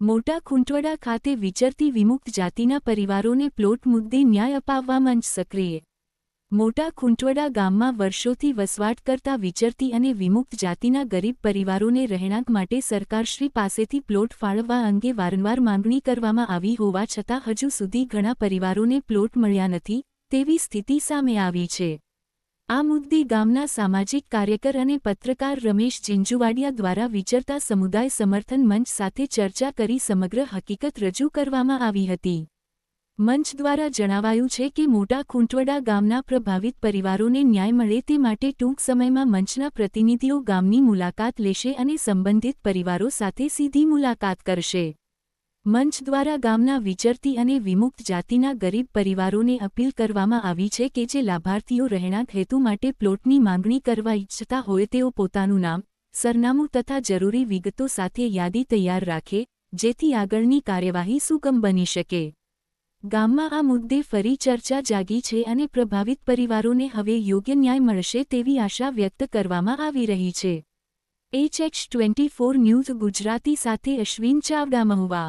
મોટા ખૂંટવડા ખાતે વિચરતી વિમુક્ત જાતિના પરિવારોને પ્લોટ મુદ્દે ન્યાય અપાવવા મંચ સક્રિય. મોટા ખૂંટવડા ગામમાં વર્ષોથી વસવાટ કરતા વિચરતી અને વિમુક્ત જાતિના ગરીબ પરિવારોને રહેણાંક માટે સરકારશ્રી પાસેથી પ્લોટ ફાળવવા અંગે વારંવાર માંગણી કરવામાં આવી હોવા છતાં હજુ સુધી ઘણા પરિવારોને પ્લોટ મળ્યા નથી, તેવી સ્થિતિ સામે આવી છે. આ મુદ્દે ગામના સામાજિક કાર્યકર અને પત્રકાર રમેશ જિંજુવાડિયા દ્વારા વિચરતા સમુદાય સમર્થન મંચ સાથે ચર્ચા કરી સમગ્ર હકીકત રજૂ કરવામાં આવી હતી. મંચ દ્વારા જણાવાયું છે કે મોટા ખૂંટવડા ગામના પ્રભાવિત પરિવારોને ન્યાય મળે તે માટે ટૂંક સમયમાં મંચના પ્રતિનિધિઓ ગામની મુલાકાત લેશે અને સંબંધિત પરિવારો સાથે સીધી મુલાકાત કરશે. મંચ દ્વારા ગામના વિચરતી અને વિમુક્ત જાતિના ગરીબ પરિવારોને અપીલ કરવામાં આવી છે કે જે લાભાર્થીઓ રહેણાંક હેતુ માટે પ્લોટની માંગણી કરવા ઇચ્છતા હોય તેઓ પોતાનું નામ, સરનામું તથા જરૂરી વિગતો સાથે યાદી તૈયાર રાખે, જેથી આગળની કાર્યવાહી સુગમ બની શકે. ગામમાં આ મુદ્દે ફરી ચર્ચા જાગી છે અને પ્રભાવિત પરિવારોને હવે યોગ્ય ન્યાય મળશે તેવી આશા વ્યક્ત કરવામાં આવી રહી છે. HH twenty four news Gujarati સાથે અશ્વિન ચાવડા મહુવા